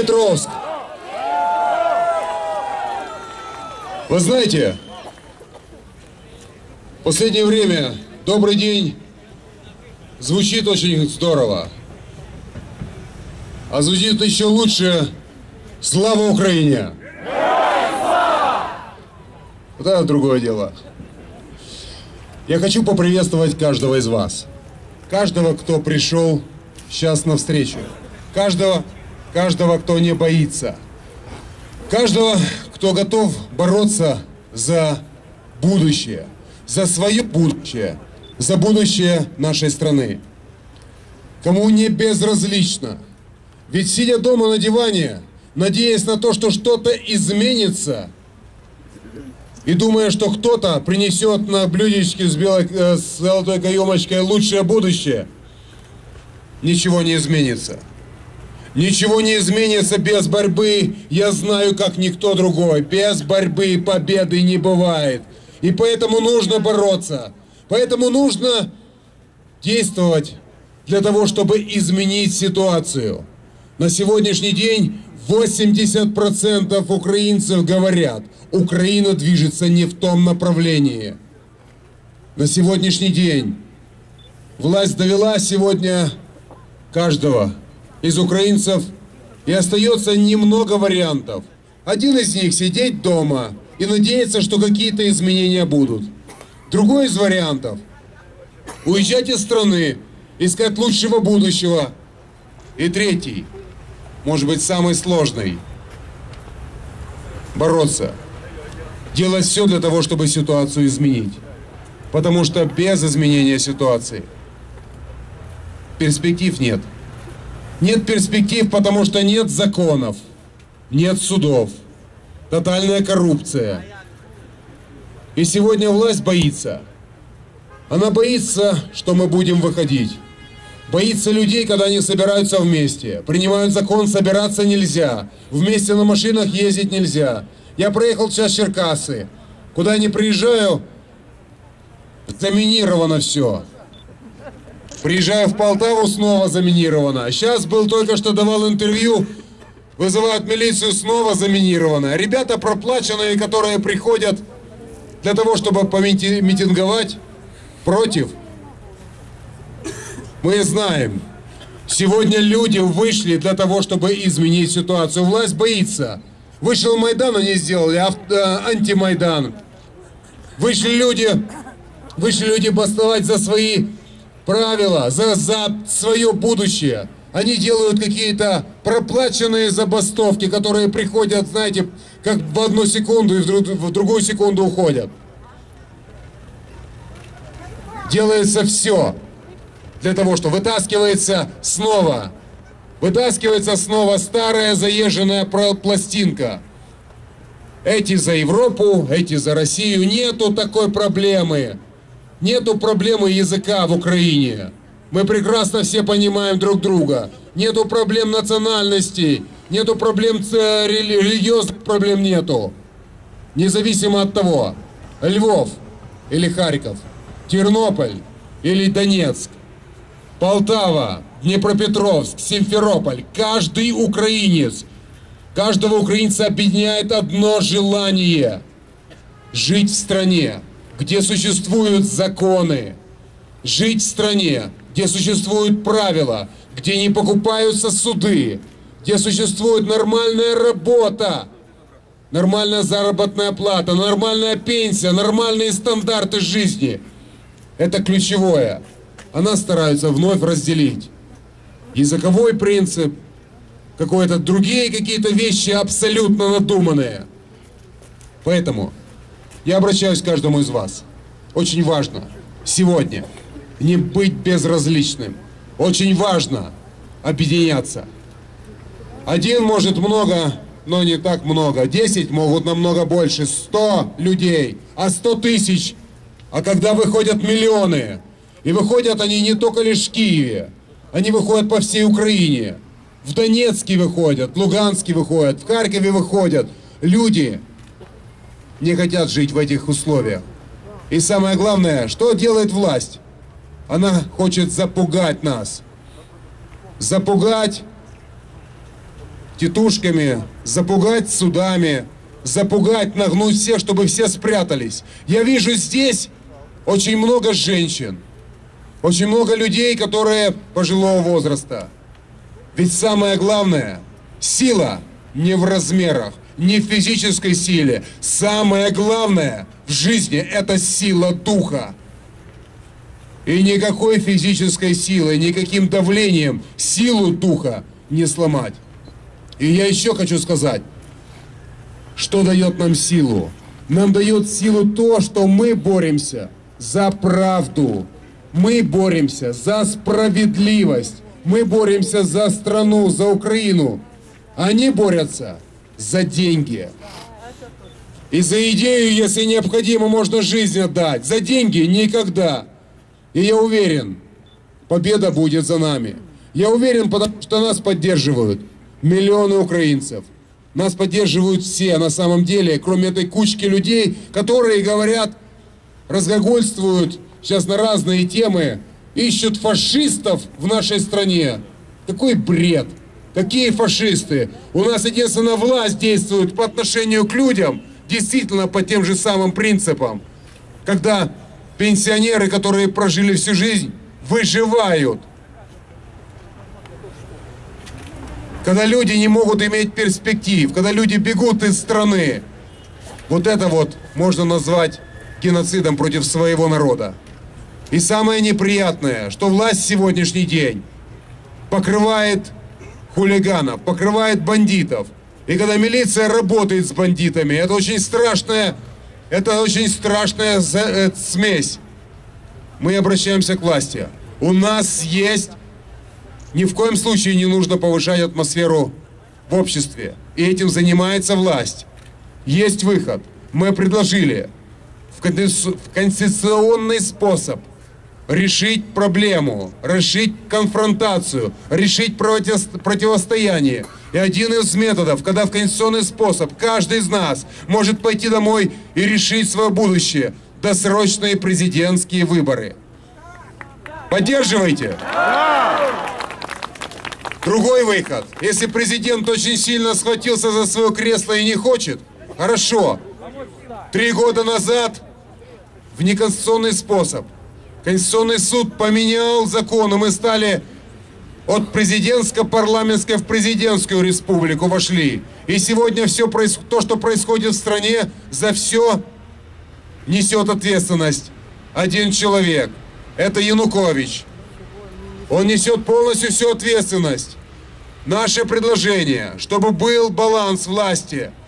Днепропетровск. Вы знаете, в последнее время «Добрый день» звучит очень здорово. А звучит еще лучше «Слава Украине!» Вот это другое дело. Я хочу поприветствовать каждого из вас. Каждого, кто пришел сейчас навстречу. Каждого, каждого, кто не боится. Каждого, кто готов бороться за будущее. За свое будущее. За будущее нашей страны. Кому не безразлично. Ведь сидя дома на диване, надеясь на то, что что-то изменится – и думая, что кто-то принесет на блюдечке с, белой, э, с золотой каемочкой лучшее будущее, ничего не изменится. Ничего не изменится без борьбы, я знаю, как никто другой. Без борьбы победы не бывает. И поэтому нужно бороться. Поэтому нужно действовать для того, чтобы изменить ситуацию. На сегодняшний день 80% украинцев говорят, Украина движется не в том направлении. На сегодняшний день власть довела сегодня каждого из украинцев, и остается немного вариантов. Один из них сидеть дома и надеяться, что какие-то изменения будут. Другой из вариантов уезжать из страны, искать лучшего будущего. И третий – может быть самый сложный. Бороться. Делать все для того, чтобы ситуацию изменить. Потому что без изменения ситуации перспектив нет. Нет перспектив, потому что нет законов, нет судов, тотальная коррупция. И сегодня власть боится. Она боится, что мы будем выходить. Боится людей, когда они собираются вместе. Принимают закон, собираться нельзя. Вместе на машинах ездить нельзя. Я проехал сейчас Черкасы. Куда я не приезжаю, заминировано все. Приезжаю в Полтаву, снова заминировано. Сейчас был только что давал интервью, вызывают милицию, снова заминировано. Ребята проплаченные, которые приходят для того, чтобы помитинговать против мы знаем, сегодня люди вышли для того, чтобы изменить ситуацию. Власть боится. Вышел Майдан, они сделали э, антимайдан. Вышли люди, вышли люди бастовать за свои правила, за, за свое будущее. Они делают какие-то проплаченные забастовки, которые приходят, знаете, как в одну секунду и в, друг, в другую секунду уходят. Делается все для того, что вытаскивается снова, вытаскивается снова старая заезженная пластинка. Эти за Европу, эти за Россию. Нету такой проблемы. Нету проблемы языка в Украине. Мы прекрасно все понимаем друг друга. Нету проблем национальностей, нету проблем религиозных проблем нету. Независимо от того, Львов или Харьков, Тернополь или Донецк. Полтава, Днепропетровск, Симферополь. Каждый украинец, каждого украинца объединяет одно желание – жить в стране, где существуют законы, жить в стране, где существуют правила, где не покупаются суды, где существует нормальная работа, нормальная заработная плата, нормальная пенсия, нормальные стандарты жизни. Это ключевое она старается вновь разделить. Языковой принцип, какое-то другие какие-то вещи абсолютно надуманные. Поэтому я обращаюсь к каждому из вас. Очень важно сегодня не быть безразличным. Очень важно объединяться. Один может много, но не так много. Десять могут намного больше. Сто людей, а сто тысяч. А когда выходят миллионы, и выходят они не только лишь в Киеве, они выходят по всей Украине. В Донецке выходят, в Луганске выходят, в Харькове выходят. Люди не хотят жить в этих условиях. И самое главное, что делает власть? Она хочет запугать нас. Запугать тетушками, запугать судами, запугать, нагнуть всех, чтобы все спрятались. Я вижу здесь очень много женщин, очень много людей, которые пожилого возраста. Ведь самое главное, сила не в размерах, не в физической силе. Самое главное в жизни – это сила духа. И никакой физической силой, никаким давлением силу духа не сломать. И я еще хочу сказать, что дает нам силу. Нам дает силу то, что мы боремся за правду. Мы боремся за справедливость. Мы боремся за страну, за Украину. Они борются за деньги. И за идею, если необходимо, можно жизнь отдать. За деньги никогда. И я уверен, победа будет за нами. Я уверен, потому что нас поддерживают миллионы украинцев. Нас поддерживают все на самом деле, кроме этой кучки людей, которые говорят, разгогольствуют сейчас на разные темы, ищут фашистов в нашей стране. Какой бред! Какие фашисты? У нас единственная власть действует по отношению к людям, действительно по тем же самым принципам. Когда пенсионеры, которые прожили всю жизнь, выживают. Когда люди не могут иметь перспектив, когда люди бегут из страны. Вот это вот можно назвать геноцидом против своего народа. И самое неприятное, что власть сегодняшний день покрывает хулиганов, покрывает бандитов. И когда милиция работает с бандитами, это очень страшная, это очень страшная э, смесь. Мы обращаемся к власти. У нас есть, ни в коем случае не нужно повышать атмосферу в обществе. И этим занимается власть. Есть выход. Мы предложили в конституционный способ решить проблему, решить конфронтацию, решить противостояние. И один из методов, когда в конституционный способ каждый из нас может пойти домой и решить свое будущее, досрочные президентские выборы. Поддерживайте! Другой выход. Если президент очень сильно схватился за свое кресло и не хочет, хорошо. Три года назад в неконституционный способ – Конституционный суд поменял закон, и мы стали от президентско-парламентской в президентскую республику вошли. И сегодня все то, что происходит в стране, за все несет ответственность один человек. Это Янукович. Он несет полностью всю ответственность. Наше предложение, чтобы был баланс власти –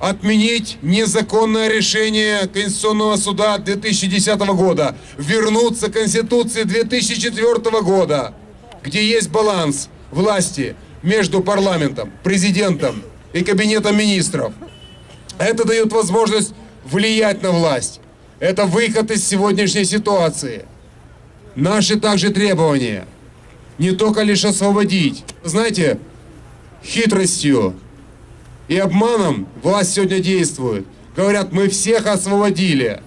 отменить незаконное решение Конституционного суда 2010 года, вернуться к Конституции 2004 года, где есть баланс власти между парламентом, президентом и кабинетом министров. Это дает возможность влиять на власть. Это выход из сегодняшней ситуации. Наши также требования не только лишь освободить. Знаете, хитростью и обманом власть сегодня действует. Говорят, мы всех освободили.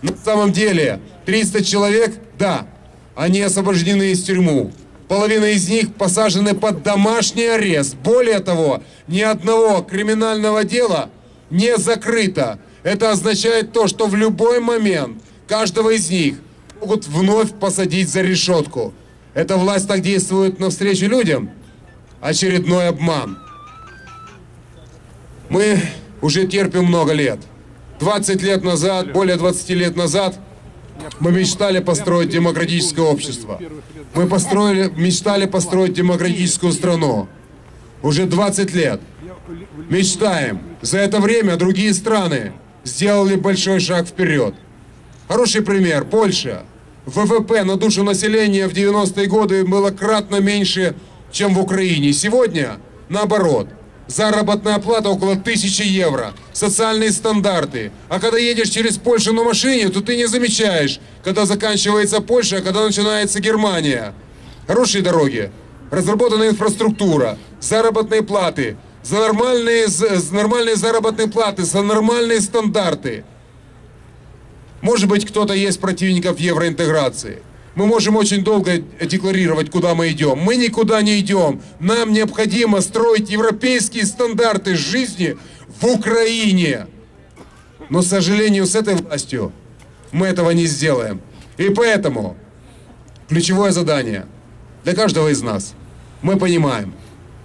На самом деле 300 человек, да, они освобождены из тюрьмы. Половина из них посажены под домашний арест. Более того, ни одного криминального дела не закрыто. Это означает то, что в любой момент каждого из них могут вновь посадить за решетку. Эта власть так действует навстречу людям. Очередной обман. Мы уже терпим много лет. 20 лет назад, более 20 лет назад, мы мечтали построить демократическое общество. Мы построили, мечтали построить демократическую страну. Уже 20 лет. Мечтаем. За это время другие страны сделали большой шаг вперед. Хороший пример. Польша. ВВП на душу населения в 90-е годы было кратно меньше, чем в Украине. Сегодня наоборот. Заработная плата около 1000 евро. Социальные стандарты. А когда едешь через Польшу на машине, то ты не замечаешь, когда заканчивается Польша, а когда начинается Германия. Хорошие дороги. Разработанная инфраструктура. Заработные платы. За нормальные, за нормальные заработные платы, за нормальные стандарты. Может быть, кто-то есть противников евроинтеграции. Мы можем очень долго декларировать, куда мы идем. Мы никуда не идем. Нам необходимо строить европейские стандарты жизни в Украине. Но, к сожалению, с этой властью мы этого не сделаем. И поэтому ключевое задание для каждого из нас. Мы понимаем,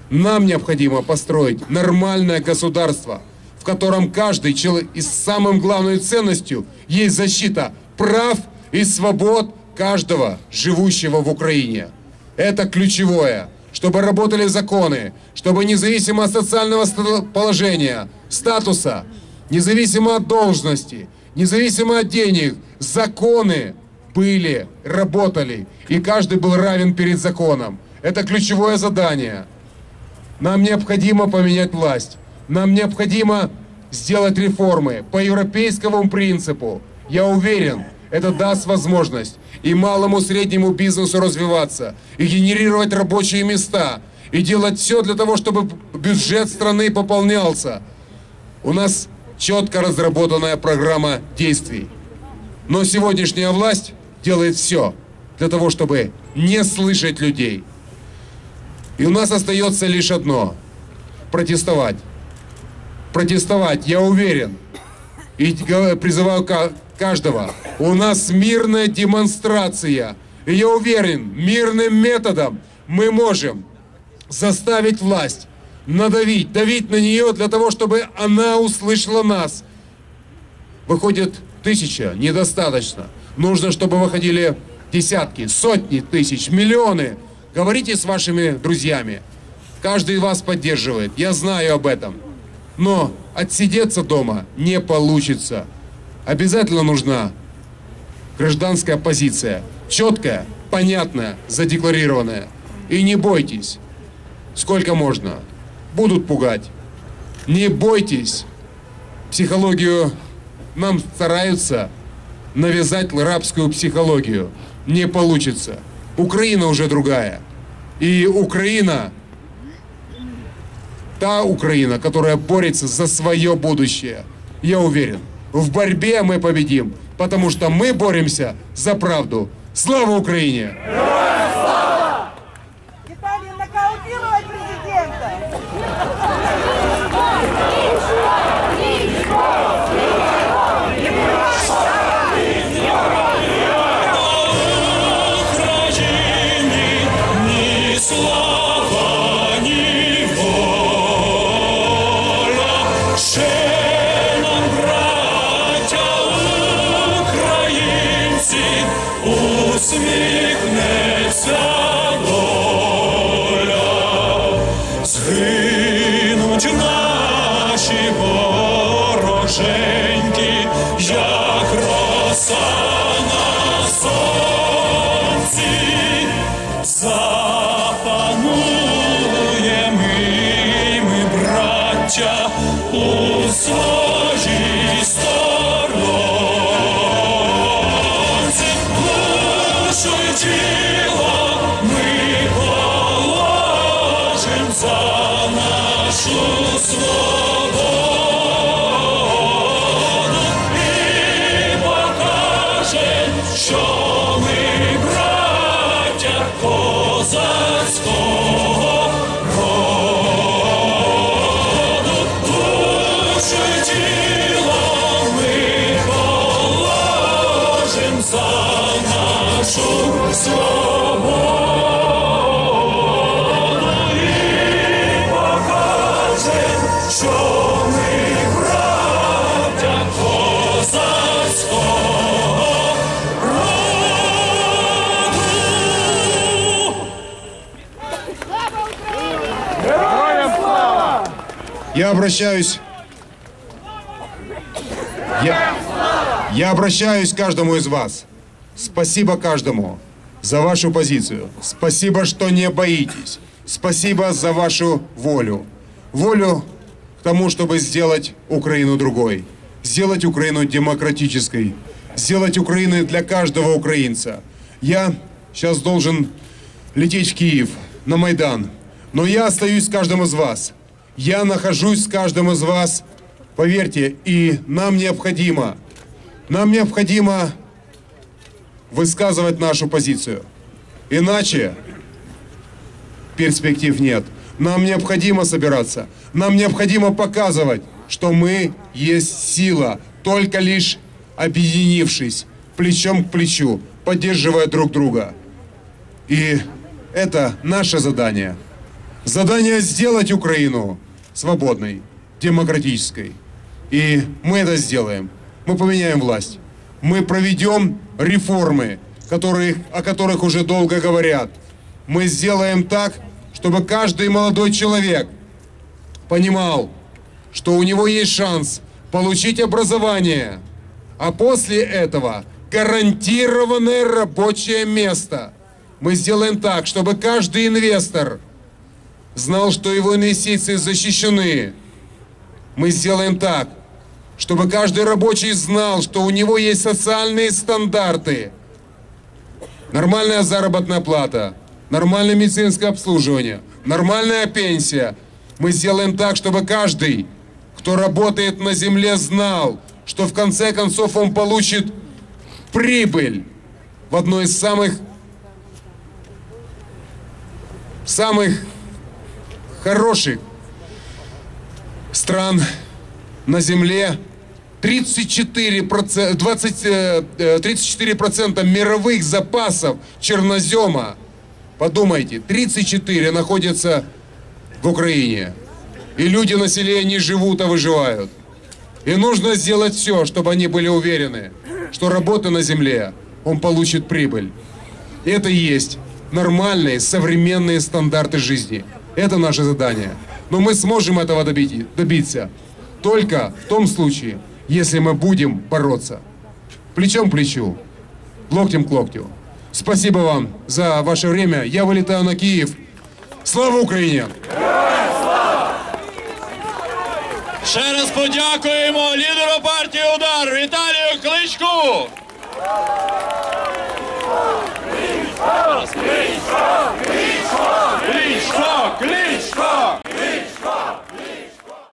нам необходимо построить нормальное государство, в котором каждый человек, и самым главной ценностью есть защита прав и свобод каждого живущего в Украине. Это ключевое, чтобы работали законы, чтобы независимо от социального положения, статуса, независимо от должности, независимо от денег, законы были, работали, и каждый был равен перед законом. Это ключевое задание. Нам необходимо поменять власть. Нам необходимо сделать реформы по европейскому принципу. Я уверен, это даст возможность и малому среднему бизнесу развиваться, и генерировать рабочие места, и делать все для того, чтобы бюджет страны пополнялся. У нас четко разработанная программа действий. Но сегодняшняя власть делает все для того, чтобы не слышать людей. И у нас остается лишь одно – протестовать. Протестовать, я уверен, и призываю каждого. У нас мирная демонстрация. И я уверен, мирным методом мы можем заставить власть надавить, давить на нее для того, чтобы она услышала нас. Выходит тысяча, недостаточно. Нужно, чтобы выходили десятки, сотни тысяч, миллионы. Говорите с вашими друзьями. Каждый вас поддерживает. Я знаю об этом. Но отсидеться дома не получится. Обязательно нужна гражданская позиция. Четкая, понятная, задекларированная. И не бойтесь. Сколько можно. Будут пугать. Не бойтесь. Психологию нам стараются навязать рабскую психологию. Не получится. Украина уже другая. И Украина, та Украина, которая борется за свое будущее. Я уверен, в борьбе мы победим, потому что мы боремся за правду. Слава Украине! усміхне. Я обращаюсь... Я, я обращаюсь к каждому из вас. Спасибо каждому за вашу позицию. Спасибо, что не боитесь. Спасибо за вашу волю. Волю тому, чтобы сделать Украину другой. Сделать Украину демократической. Сделать Украину для каждого украинца. Я сейчас должен лететь в Киев, на Майдан. Но я остаюсь с каждым из вас. Я нахожусь с каждым из вас, поверьте, и нам необходимо, нам необходимо высказывать нашу позицию. Иначе перспектив нет. Нам необходимо собираться. Нам необходимо показывать, что мы есть сила, только лишь объединившись плечом к плечу, поддерживая друг друга. И это наше задание. Задание сделать Украину свободной, демократической. И мы это сделаем. Мы поменяем власть. Мы проведем реформы, которые, о которых уже долго говорят. Мы сделаем так, чтобы каждый молодой человек понимал, что у него есть шанс получить образование, а после этого гарантированное рабочее место. Мы сделаем так, чтобы каждый инвестор знал, что его инвестиции защищены. Мы сделаем так, чтобы каждый рабочий знал, что у него есть социальные стандарты, нормальная заработная плата, нормальное медицинское обслуживание, нормальная пенсия. Мы сделаем так, чтобы каждый, кто работает на земле, знал, что в конце концов он получит прибыль в одной из самых самых хороших стран на земле. 34%, 20, 34% мировых запасов чернозема, подумайте, 34 находятся в Украине. И люди на селе не живут, а выживают. И нужно сделать все, чтобы они были уверены, что работа на земле, он получит прибыль. Это и есть нормальные современные стандарты жизни. Это наше задание. Но мы сможем этого добить, добиться только в том случае, если мы будем бороться плечом к плечу, локтем к локтю. Спасибо вам за ваше время. Я вылетаю на Киев. Слава Україні! Ще раз подякуємо лідеру партії Удар Віталію Кличку. Кличко! Кличко! Кличко! Кличко! Кличко! Кличко!